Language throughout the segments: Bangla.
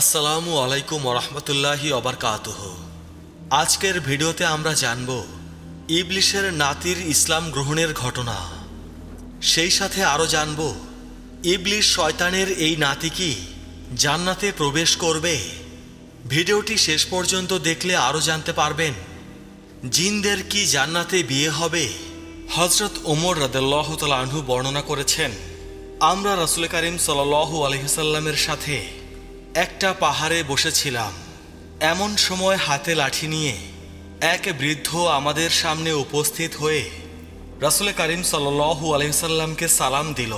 আসসালামু আলাইকুম ওরহমতুল্লাহি অবরকাতুহ আজকের ভিডিওতে আমরা জানব ইবলিশের নাতির ইসলাম গ্রহণের ঘটনা। সেই সাথে আরও জানব, ইবলিশ শয়তানের এই নাতি কি জান্নাতে প্রবেশ করবে? ভিডিওটি শেষ পর্যন্ত দেখলে আরও জানতে পারবেন, জিনদের কি জান্নাতে বিয়ে হবে? হজরত ওমর রাদেল্লাহ আনহু বর্ণনা করেছেন, আমরা রাসুল করিম সাল্লাহ আলহিসাল্লামের সাথে একটা পাহাড়ে বসেছিলাম। এমন সময় হাতে লাঠি নিয়ে এক বৃদ্ধ আমাদের সামনে উপস্থিত হয়ে রাসুল করিম সাল্লাহু আলহিসাল্লামকে সালাম দিল।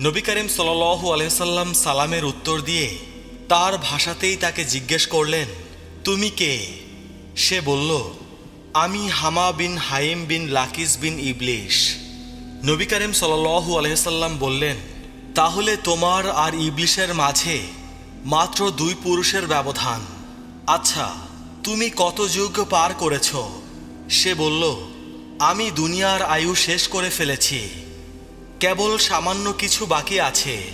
নবী করিম সাল্লাহু আলহিসাল্লাম সালামের উত্তর দিয়ে তার ভাষাতেই তাকে জিজ্ঞেস করলেন, তুমি কে? সে বলল, আমি হামা বিন হাইম বিন লাকিস বিন ইবলিশ। নবী করিম সাল্লাহু আলহিসাল্লাম বললেন, তাহলে তোমার আর ইবলিশের মাঝে মাত্র দুই পুরুষের ব্যবধান। আচ্ছা তুমি কত যুগ পার করেছ? সে বলল, আমি দুনিয়ার আয়ু শেষ করে ফেলেছি। কেবল সামান্য কিছু বাকি আছে।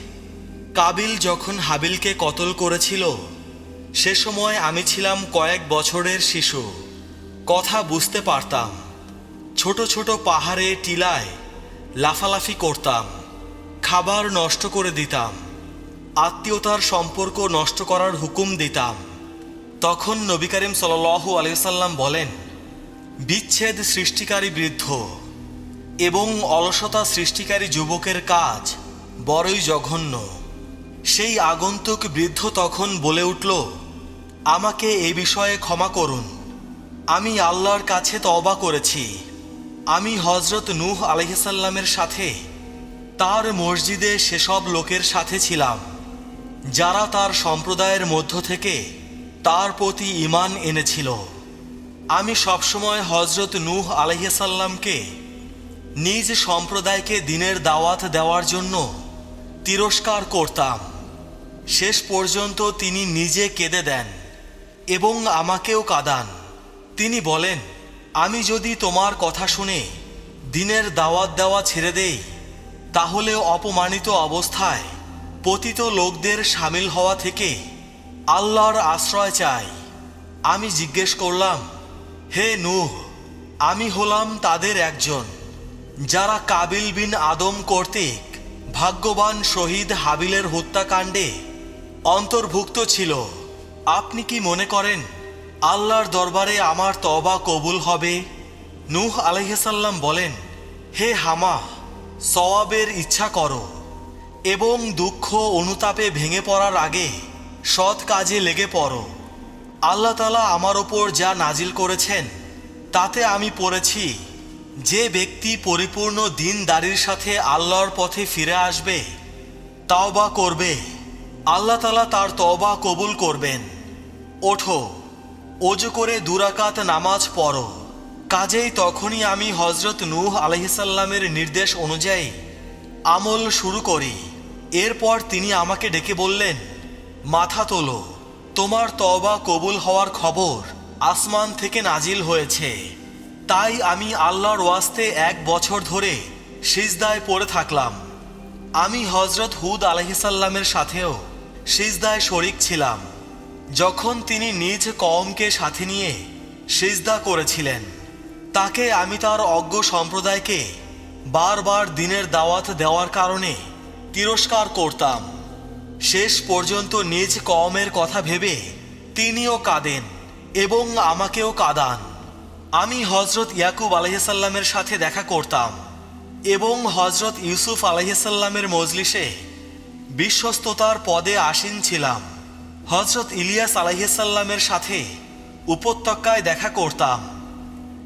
কাবিল যখন হাবিলকে কতল করেছিল, সে সময় আমি ছিলাম কয়েক বছরের শিশু। কথা বুঝতে পারতাম। ছোট ছোট পাহাড়ে টিলায় লাফালাফি করতাম। খাবার নষ্ট করে দিতাম। আত্মীয়তার সম্পর্ক নষ্ট করার হুকুম দিতাম। তখন নবী করিম সাল্লু আলিয়াল্লাম বলেন, বিচ্ছেদ সৃষ্টিকারী বৃদ্ধ এবং অলসতা সৃষ্টিকারী যুবকের কাজ বড়ই জঘন্য। সেই আগন্তুক বৃদ্ধ তখন বলে উঠল, আমাকে এ বিষয়ে ক্ষমা করুন। আমি আল্লাহর কাছে তওবা করেছি। আমি হজরত নূহ আলহিসাল্লামের সাথে, তার মসজিদে সেসব লোকের সাথে ছিলাম। যারা তার সম্প্রদায়ের মধ্য থেকে তার প্রতি ইমান এনেছিল। আমি সবসময় হজরত নূহ আলহিসাল্লামকে নিজ সম্প্রদায়কে দিনের দাওয়াত দেওয়ার জন্য তিরস্কার করতাম। শেষ পর্যন্ত তিনি নিজে কেঁদে দেন এবং আমাকেও কাঁদান। তিনি বলেন, আমি যদি তোমার কথা শুনে দিনের দাওয়াত দেওয়া ছেড়ে দেই, তাহলে অপমানিত অবস্থায় পতিত লোকদের সামিল হওয়া থেকে আল্লাহর আশ্রয় চাই। আমি জিজ্ঞেস করলাম, হে নূহ, আমি হলাম তাদের একজন, যারা কাবিল বিন আদম কর্তৃক ভাগ্যবান শহীদ হাবিলের হত্যাকাণ্ডে অন্তর্ভুক্ত ছিল। আপনি কি মনে করেন, আল্লাহর দরবারে আমার তবা কবুল হবে? নূহ আলহিসাল্লাম বলেন, হে হামা সওয়াবের ইচ্ছা করো। এবং দুঃখ অনুতাপে ভেঙে পড়ার আগে সৎ কাজে লেগে পড়ো। আল্লাহ তালা আমার ওপর যা নাজিল করেছেন, তাতে আমি পড়েছি, যে ব্যক্তি পরিপূর্ণ দিনদারির সাথে আল্লাহর পথে ফিরে আসবে, তাওবা করবে। আল্লাহ তালা তার তওবা কবুল করবেন। ওঠো অজু করে দুরাকাত নামাজ পড়ো। কাজেই তখনই আমি হজরত নূহ আলহিসাল্লামের নির্দেশ অনুযায়ী আমল শুরু করি। এরপর তিনি আমাকে ডেকে বললেন, মাথা তোলো, তোমার তওবা কবুল হওয়ার খবর আসমান থেকে নাজিল হয়েছে। তাই আমি আল্লাহর ওয়াস্তে এক বছর ধরে সিজদায় পড়ে থাকলাম। আমি হজরত হুদ আলহিসাল্লামের সাথেও সিজদায় শরিক ছিলাম। যখন তিনি নিজ কওমকে সাথে নিয়ে সিজদা করেছিলেন, তাকে আমি তার অজ্ঞ সম্প্রদায়কে বারবার দিনের দাওয়াত দেওয়ার কারণে তিরস্কার করতাম। শেষ পর্যন্ত নিজ কওমের কথা ভেবে তিনিও কাঁদেন এবং আমাকেও কাঁদান। আমি হজরত ইয়াকুব আলহিসাল্লামের সাথে দেখা করতাম এবং হজরত ইউসুফ আলহিসাল্লামের মজলিসে বিশ্বস্ততার পদে আসীন ছিলাম। হজরত ইলিয়াস আলহিসাল্লামের সাথে উপত্যকায় দেখা করতাম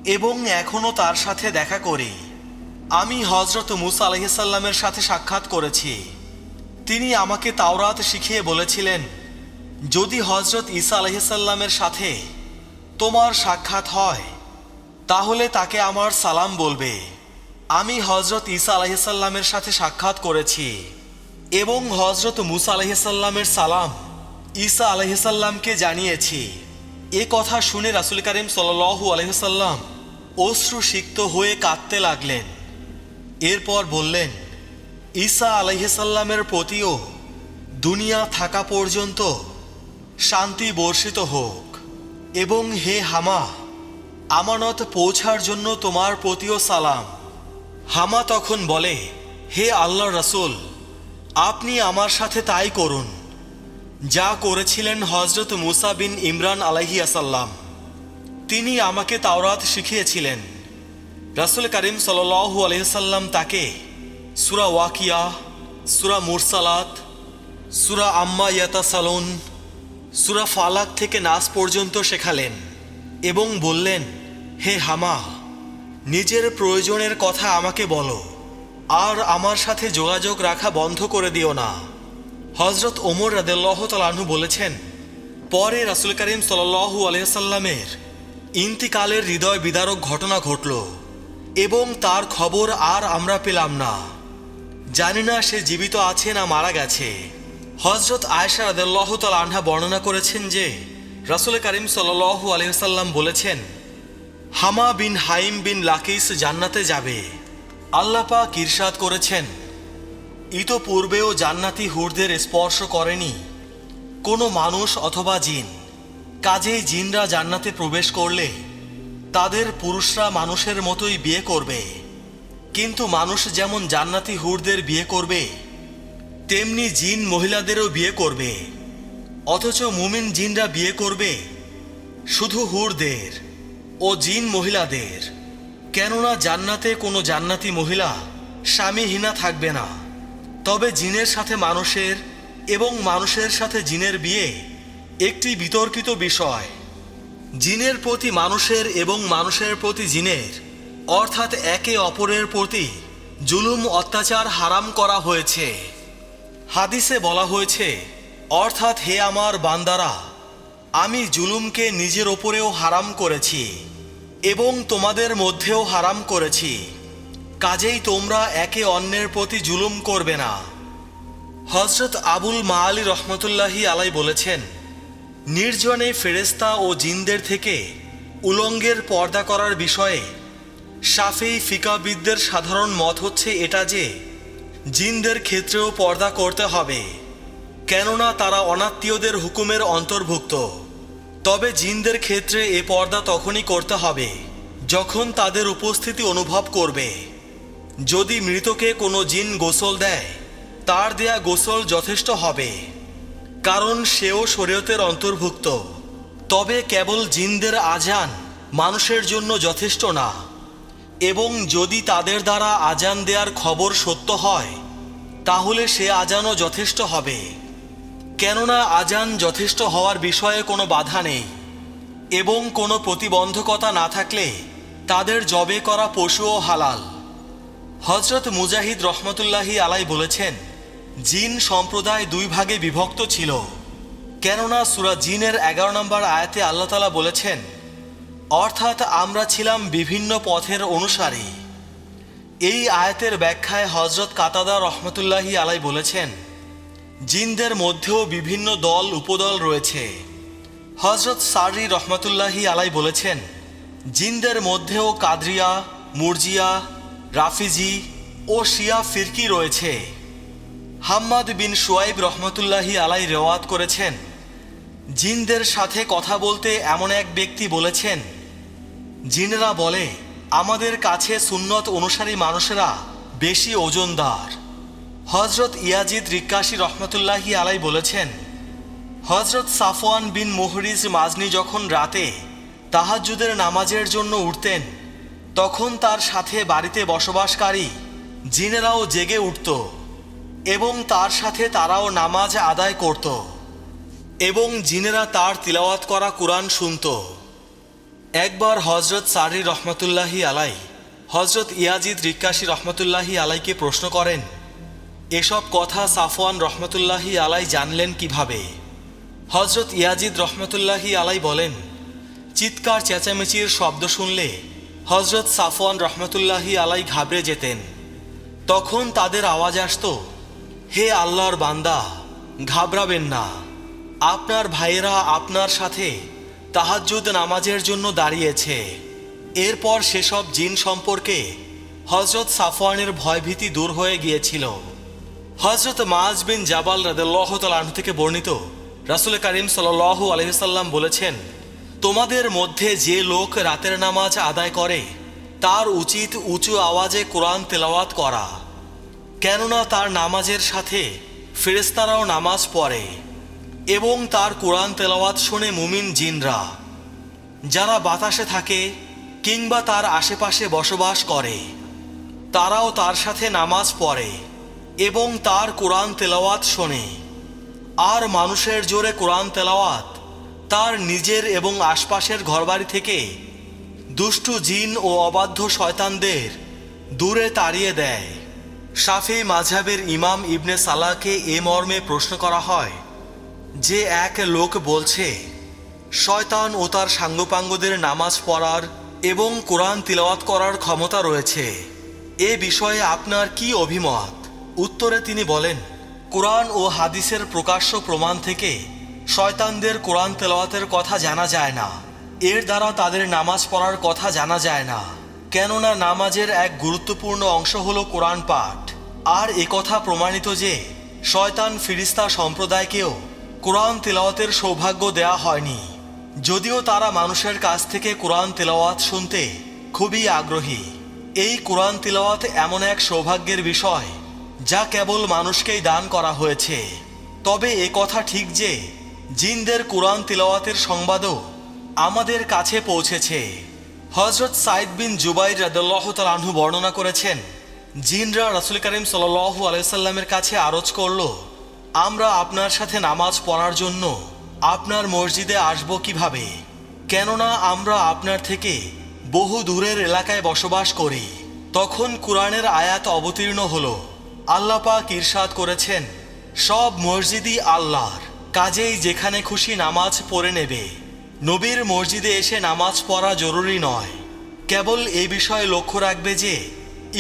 এবং এখনও তার সাথে দেখা করি। আমি হজরত মুসা আলহিসাল্লামের সাথে সাক্ষাৎ করেছি। তিনি আমাকে তাওরাত শিখিয়ে বলেছিলেন, যদি হজরত ঈসা আলহিসাল্লামের সাথে তোমার সাক্ষাৎ হয়, তাহলে তাকে আমার সালাম বলবে। আমি হজরত ঈসা আলহিসাল্লামের সাথে সাক্ষাৎ করেছি এবং হজরত মুসা আলহিসাল্লামের সালাম ঈসা আলহিসাল্লামকে জানিয়েছি। এ কথা শুনে রাসুল করিম সাল্লু আলহিসাল্লাম অশ্রু সিক্ত হয়ে কাঁদতে লাগলেন। এরপর বললেন, ঈসা আলহিসাল্লামের প্রতিও দুনিয়া থাকা পর্যন্ত শান্তি বর্ষিত হোক এবং হে হামা, আমানত পৌঁছার জন্য তোমার প্রতিও সালাম। হামা তখন বলে, হে আল্লাহ রসুল, আপনি আমার সাথে তাই করুন, যা করেছিলেন হজরত মুসা বিন ইমরান আলাহি তিনি আমাকে তাওরাত শিখিয়েছিলেন। রাসুল করিম সাল্লু আলহিসাল্লাম তাকে সুরা ওয়াকিয়া, সুরা মুরসালাত, সুরা আম্মা ইয়াতা সালন সুরা ফালাক থেকে নাস পর্যন্ত শেখালেন এবং বললেন, হে হামা, নিজের প্রয়োজনের কথা আমাকে বলো, আর আমার সাথে যোগাযোগ রাখা বন্ধ করে দিও না। হজরত ওমর রাদেল্লাহ তালাহু বলেছেন, পরে রাসুল করিম সাল্লু আলহামের ইন্তিকালের হৃদয় বিদারক ঘটনা ঘটল। এবং তার খবর আর আমরা পেলাম না। জানি না সে জীবিত আছে না মারা গেছে। হজরত আয়সা রাদেল্লাহ তাল আনহা বর্ণনা করেছেন যে, রাসুল করিম সাল্লু আলহিসাল্লাম বলেছেন, হামা বিন হাইম বিন লাকিস জান্নাতে যাবে। আল্লাপা কিরসাদ করেছেন, ইতপূর্বেও জান্নাতি হুরদের স্পর্শ করেনি। কোনো মানুষ অথবা জিন, কাজেই জিনরা জান্নাতে প্রবেশ করলে তাদের পুরুষরা মানুষের মতোই বিয়ে করবে। কিন্তু মানুষ যেমন জান্নাতি হুরদের বিয়ে করবে, তেমনি জিন মহিলাদেরও বিয়ে করবে। অথচ মুমিন জিনরা বিয়ে করবে শুধু হুরদের ও জিন মহিলাদের। কেননা জান্নাতে কোনো জান্নাতি মহিলা স্বামীহীনা থাকবে না। তবে জিনের সাথে মানুষের এবং মানুষের সাথে জিনের বিয়ে একটি বিতর্কিত বিষয়। জিনের প্রতি মানুষের এবং মানুষের প্রতি জিনের, অর্থাৎ একে অপরের প্রতি জুলুম অত্যাচার হারাম করা হয়েছে। হাদিসে বলা হয়েছে, অর্থাৎ হে আমার বান্দারা, আমি জুলুমকে নিজের ওপরেও হারাম করেছি এবং তোমাদের মধ্যেও হারাম করেছি। কাজেই তোমরা একে অন্যের প্রতি জুলুম করবে না। হজরত আবুল মা আলী রহমতুল্লাহি আলাই বলেছেন নির্জনে ফেরেস্তা ও জিনদের থেকে উলঙ্গের পর্দা করার বিষয়ে সাফেই ফিকাবিদদের সাধারণ মত হচ্ছে এটা যে, জিনদের ক্ষেত্রেও পর্দা করতে হবে। কেননা তারা অনাত্মীয়দের হুকুমের অন্তর্ভুক্ত। তবে জিনদের ক্ষেত্রে এ পর্দা তখনই করতে হবে, যখন তাদের উপস্থিতি অনুভব করবে। যদি মৃতকে কোনো জিন গোসল দেয়, তার দেয়া গোসল যথেষ্ট হবে। কারণ সেও শরীয়তের অন্তর্ভুক্ত। তবে কেবল জিনদের আজান মানুষের জন্য যথেষ্ট না। এবং যদি তাদের দ্বারা আজান দেওয়ার খবর সত্য হয়, তাহলে সে আজানও যথেষ্ট হবে। কেননা আজান যথেষ্ট হওয়ার বিষয়ে কোনো বাধা নেই। এবং কোনো প্রতিবন্ধকতা না থাকলে তাদের জবে করা পশুও হালাল। হজরত মুজাহিদ রহমতুল্লাহি আলাই বলেছেন জিন সম্প্রদায় দুই ভাগে বিভক্ত ছিল। কেননা সুরা জিনের এগারো নম্বর আয়াতে আল্লাহ তালা বলেছেন, অর্থাৎ আমরা ছিলাম বিভিন্ন পথের অনুসারী। এই আয়াতের ব্যাখ্যায় হজরত কাতাদা রহমতুল্লাহি আলাই বলেছেন, জিনদের মধ্যেও বিভিন্ন দল, উপদল রয়েছে। হজরত সারি রহমতুল্লাহি আলাই বলেছেন, জিনদের মধ্যেও কাদরিয়া, মুরজিয়া, রাফিজি ও শিয়া ফিরকি রয়েছে। হাম্মাদ বিন সোয়াইব রহমতুল্লাহি আলাই রেওয়াত করেছেন। জিনদের সাথে কথা বলতে এমন এক ব্যক্তি বলেছেন, জিনরা বলে, আমাদের কাছে সুন্নত অনুসারী মানুষেরা বেশি ওজনদার। হজরত ইয়াজিদ রিক্কাশি রহমতুল্লাহি আলাই বলেছেন হজরত সাফওয়ান বিন মোহরিজ মাজনি যখন রাতে তাহাজ্জুদের নামাজের জন্য উঠতেন, তখন তার সাথে বাড়িতে বসবাসকারী জিনেরাও জেগে উঠত। এবং তার সাথে তারাও নামাজ আদায় করত। এবং জিনেরা তার তিলাওয়াত করা কোরআন শুনত। একবার হজরত সারি রহমতুল্লাহি আলাই হজরত ইয়াজিদ রিক্কাশি রহমতুল্লাহি আলাইকে প্রশ্ন করেন, এসব কথা সাফওয়ান রহমতুল্লাহি আলাই জানলেন কীভাবে? হজরত ইয়াজিদ রহমতুল্লাহি আলাই বলেন, চিৎকার চেঁচামেচির শব্দ শুনলে হজরত সাফওয়ান রহমতুল্লাহি আলাই ঘাবড়ে যেতেন। তখন তাদের আওয়াজ আসতো হে আল্লাহর বান্দা, ঘাবড়াবেন না। আপনার ভাইয়েরা আপনার সাথে তাহাজ্জুদ নামাজের জন্য দাঁড়িয়েছে। এরপর সেসব জিন সম্পর্কে হজরত সাফওয়ানের ভয়ভীতি দূর হয়ে গিয়েছিল। হজরত মাজ বিন জাবাল রাদেল্লাহ থেকে বর্ণিত রাসুল করিম সাল্লু আলহিসাল্লাম বলেছেন, তোমাদের মধ্যে যে লোক রাতের নামাজ আদায় করে, তার উচিত উঁচু আওয়াজে কোরআন তেলাওয়াত করা। কেননা তার নামাজের সাথে ফেরেস্তারাও নামাজ পড়ে এবং তার কোরআন তেলাওয়াত শুনে মুমিন জিনরা। যারা বাতাসে থাকে কিংবা তার আশেপাশে বসবাস করে, তারাও তার সাথে নামাজ পড়ে এবং তার কোরআন তেলাওয়াত শোনে। আর মানুষের জোরে কোরআন তেলাওয়াত তার নিজের এবং আশপাশের ঘরবাড়ি থেকে দুষ্টু জিন ও অবাধ্য শয়তানদের দূরে তাড়িয়ে দেয়। শাফি মাঝহাবের ইমাম ইবনে সালাকে এ মর্মে প্রশ্ন করা হয়, যে এক লোক বলছে, শয়তান ও তার সাঙ্গপাঙ্গদের নামাজ পড়ার এবং কোরআন তিলাওয়াত করার ক্ষমতা রয়েছে। এ বিষয়ে আপনার কি অভিমত? উত্তরে তিনি বলেন, কোরআন ও হাদিসের প্রকাশ্য প্রমাণ থেকে শয়তানদের কোরআন তেলাওয়াতের কথা জানা যায় না। এর দ্বারা তাদের নামাজ পড়ার কথা জানা যায় না। কেননা নামাজের এক গুরুত্বপূর্ণ অংশ হলো কোরআন পাঠ। আর একথা প্রমাণিত যে, শয়তান ফিরিস্তা সম্প্রদায়কেও কোরআন তেলাওয়াতের সৌভাগ্য দেয়া হয়নি। যদিও তারা মানুষের কাছ থেকে কোরআন তেলাওয়াত শুনতে খুবই আগ্রহী। এই কোরআন তেলাওয়াত এমন এক সৌভাগ্যের বিষয়, যা কেবল মানুষকেই দান করা হয়েছে। তবে এ কথা ঠিক যে, জিনদের কোরআন তিলাওয়াতের সংবাদও আমাদের কাছে পৌঁছেছে। হজরত সাইদ বিন জুবাইর রাদুল্লাহ তালাহু বর্ণনা করেছেন জিনরা রাসুল করিম সাল্লাহু আলাইসাল্লামের কাছে আরজ করল, আমরা আপনার সাথে নামাজ পড়ার জন্য আপনার মসজিদে আসব কীভাবে? কেননা আমরা আপনার থেকে বহু দূরের এলাকায় বসবাস করি। তখন কোরআনের আয়াত অবতীর্ণ হল। আল্লাহ পাক ইরশাদ করেছেন, সব মসজিদই আল্লাহর, কাজেই যেখানে খুশি নামাজ পড়ে নেবে। নবীর মসজিদে এসে নামাজ পড়া জরুরি নয়। কেবল এই বিষয়ে লক্ষ্য রাখবে যে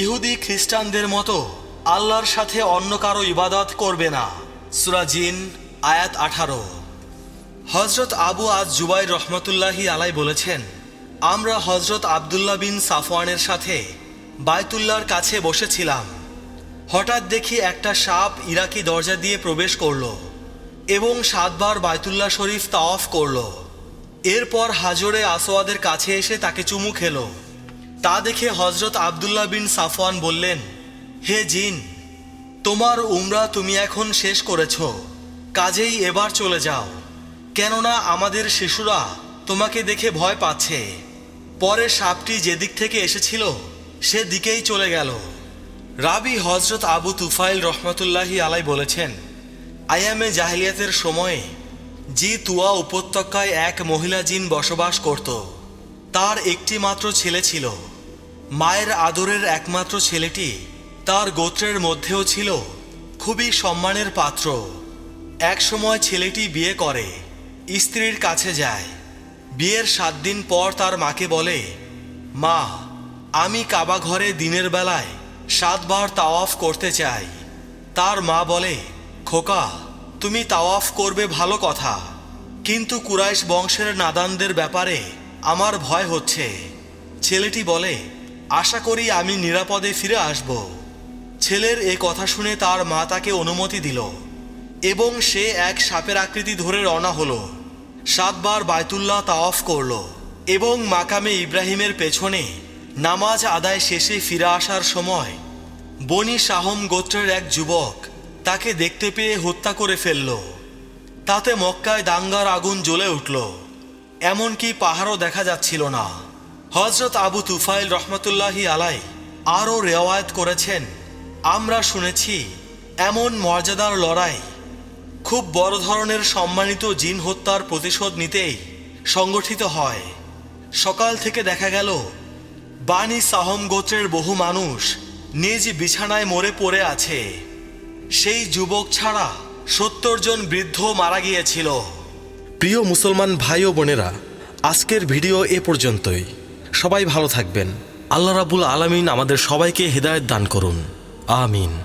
ইহুদি খ্রিস্টানদের মতো আল্লাহর সাথে অন্য কারও ইবাদত করবে না। সুরাজিন আয়াত আঠারো। হজরত আবু আজ জুবাই রহমতুল্লাহি আলাই বলেছেন, আমরা হজরত আবদুল্লাহ বিন সাফওয়ানের সাথে বায়তুল্লার কাছে বসেছিলাম। হঠাৎ দেখি একটা সাপ ইরাকি দরজা দিয়ে প্রবেশ করল এবং সাতবার বায়তুল্লাহ শরীফ তাওয়াফ করল। এরপর হাজরে আসোয়াদের কাছে এসে তাকে চুমু খেলো। তা দেখে হজরত আবদুল্লাহ বিন সাফওয়ান বললেন, হে জিন, তোমার উমরা তুমি এখন শেষ করেছ, কাজেই এবার চলে যাও। কেননা আমাদের শিশুরা তোমাকে দেখে ভয় পাচ্ছে। পরে সাপটি যেদিক থেকে এসেছিল সে দিকেই চলে গেল। রাবি হজরত আবু তুফাইল রহমতুল্লাহি আলাই বলেছেন আয়ামে জাহিলিয়াতের সময়ে জি তুয়া উপত্যকায় এক মহিলা জিন বসবাস করত, তার একটি মাত্র ছেলে ছিল। মায়ের আদরের একমাত্র ছেলেটি তার গোত্রের মধ্যেও ছিল, খুবই সম্মানের পাত্র। এক সময় ছেলেটি বিয়ে করে, স্ত্রীর কাছে যায়। বিয়ের সাত দিন পর তার মাকে বলে, মা, আমি কাবা ঘরে দিনের বেলায় সাতবার তাওয়াফ করতে চাই। তার মা বলে, খোকা, তুমি তাওয়াফ করবে ভালো কথা, কিন্তু কুরাইশ বংশের নাদানদের ব্যাপারে আমার ভয় হচ্ছে। ছেলেটি বলে আশা করি আমি নিরাপদে ফিরে আসব। ছেলের এ কথা শুনে তার মা তাকে অনুমতি দিল এবং সে এক সাপের আকৃতি ধরে রওনা হলো। সাতবার বায়তুল্লাহ তাওয়াফ করল এবং মাকামে ইব্রাহিমের পেছনে নামাজ আদায় শেষে ফিরে আসার সময় বনি শাহম গোত্রের এক যুবক তাকে দেখতে পেয়ে হত্যা করে ফেলল। তাতে মক্কায় দাঙ্গার আগুন জ্বলে উঠল। এমনকি পাহাড়ও দেখা যাচ্ছিল না। হজরত আবু তুফাইল রহমতুল্লাহি আলাই আরও রেওয়ায়ত করেছেন, আমরা শুনেছি এমন মর্যাদার লড়াই, খুব বড় ধরনের সম্মানিত জিন হত্যার প্রতিশোধ নিতেই সংগঠিত হয়। সকাল থেকে দেখা গেল, বানি সাহম গোত্রের বহু মানুষ নিজ বিছানায় মরে পড়ে আছে। সেই যুবক ছাড়া সত্তর জন বৃদ্ধ মারা গিয়েছিল। প্রিয় মুসলমান ভাই ও বোনেরা, আজকের ভিডিও এ পর্যন্তই। সবাই ভালো থাকবেন। আল্লাহ রাবুল আলমিন আমাদের সবাইকে হৃদায়ত দান করুন। আমিন।